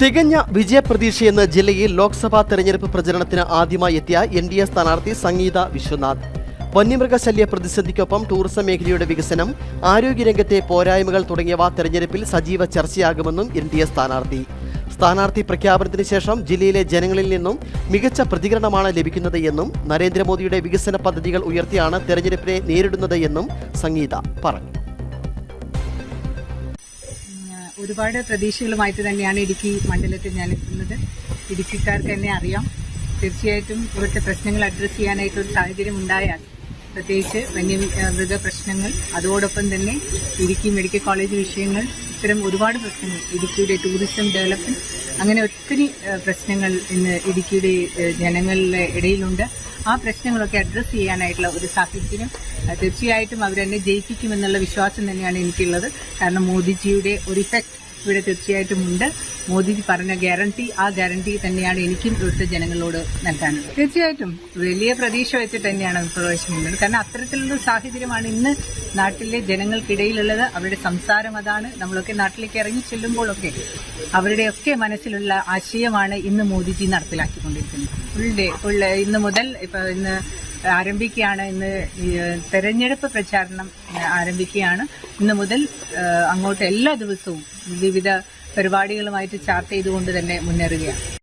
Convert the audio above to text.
തികഞ്ഞ വിജയപ്രതീക്ഷയെന്ന് ജില്ലയിൽ ലോക്സഭാ തെരഞ്ഞെടുപ്പ് പ്രചരണത്തിന് ആദ്യമായി എത്തിയ എൻ ഡി എ സ്ഥാനാർത്ഥി സംഗീത വിശ്വനാഥ്. വന്യമൃഗശല്യ പ്രതിസന്ധിക്കൊപ്പം ടൂറിസം മേഖലയുടെ വികസനം ആരോഗ്യരംഗത്തെ പോരായ്മകൾ തുടങ്ങിയവ തെരഞ്ഞെടുപ്പിൽ സജീവ ചർച്ചയാകുമെന്നും എൻ ഡി എ സ്ഥാനാർത്ഥി. സ്ഥാനാർത്ഥി പ്രഖ്യാപനത്തിന് ശേഷം ജില്ലയിലെ ജനങ്ങളിൽ നിന്നും മികച്ച പ്രതികരണമാണ് ലഭിക്കുന്നത് എന്നും നരേന്ദ്രമോദിയുടെ വികസന പദ്ധതികൾ ഉയർത്തിയാണ് തെരഞ്ഞെടുപ്പിനെ നേരിടുന്നത് എന്നും സംഗീത പറഞ്ഞു. ഒരുപാട് പ്രതീക്ഷകളുമായിട്ട് തന്നെയാണ് ഇടുക്കി മണ്ഡലത്തിൽ ഞാൻ എത്തുന്നത്. ഇടുക്കിക്കാർക്ക് തന്നെ അറിയാം. തീർച്ചയായിട്ടും ഇവിടുത്തെ പ്രശ്നങ്ങൾ അഡ്രസ്സ് ചെയ്യാനായിട്ട് ഒരു സാഹചര്യം ഉണ്ടായാൽ പ്രത്യേകിച്ച് വന്യമൃഗ പ്രശ്നങ്ങൾ അതോടൊപ്പം തന്നെ ഇടുക്കി മെഡിക്കൽ കോളേജ് വിഷയങ്ങൾ ഇത്തരം ഒരുപാട് പ്രശ്നങ്ങൾ. ഇടുക്കിയുടെ ടൂറിസം ഡെവലപ്മെന്റ് അങ്ങനെ ഒത്തിരി പ്രശ്നങ്ങൾ ഇന്ന് ഇടുക്കിയുടെ ജനങ്ങളുടെ ഇടയിലുണ്ട്. ആ പ്രശ്നങ്ങളൊക്കെ അഡ്രസ്സ് ചെയ്യാനായിട്ടുള്ള ഒരു സാഹചര്യം തീർച്ചയായിട്ടും അവരെന്നെ ജയിപ്പിക്കുമെന്നുള്ള വിശ്വാസം തന്നെയാണ് എനിക്കുള്ളത്. കാരണം മോദിജിയുടെ ഒരു ഇഫക്റ്റ് ഇവിടെ തീർച്ചയായിട്ടും ഉണ്ട്. മോദിജി പറഞ്ഞ ഗ്യാരണ്ടി ആ ഗ്യാരണ്ടി തന്നെയാണ് എനിക്കും ഇവിടുത്തെ ജനങ്ങളോട് നൽകാനുള്ളത്. തീർച്ചയായിട്ടും വലിയ പ്രതീക്ഷ വെച്ചിട്ട് തന്നെയാണ് പ്രവേശനം കാരണം അത്തരത്തിലുള്ള സാഹചര്യമാണ് ഇന്ന് നാട്ടിലെ ജനങ്ങൾക്കിടയിലുള്ളത്. അവരുടെ സംസാരം അതാണ്. നമ്മളൊക്കെ നാട്ടിലേക്ക് ഇറങ്ങി ചെല്ലുമ്പോഴൊക്കെ അവരുടെയൊക്കെ മനസ്സിലുള്ള ആശയമാണ് ഇന്ന് മോദിജി നടപ്പിലാക്കിക്കൊണ്ടിരിക്കുന്നത്. ഫുൾ ഡേ ഫുൾ ഇന്ന് മുതൽ ഇപ്പൊ ഇന്ന് ആരംഭിക്കുകയാണ്. ഇന്ന് തെരഞ്ഞെടുപ്പ് പ്രചാരണം ആരംഭിക്കുകയാണ്. ഇന്ന് മുതൽ അങ്ങോട്ട് എല്ലാ ദിവസവും വിവിധ പരിപാടികളുമായിട്ട് ചാർട്ട് ചെയ്തുകൊണ്ട് തന്നെ മുന്നേറുകയാണ്.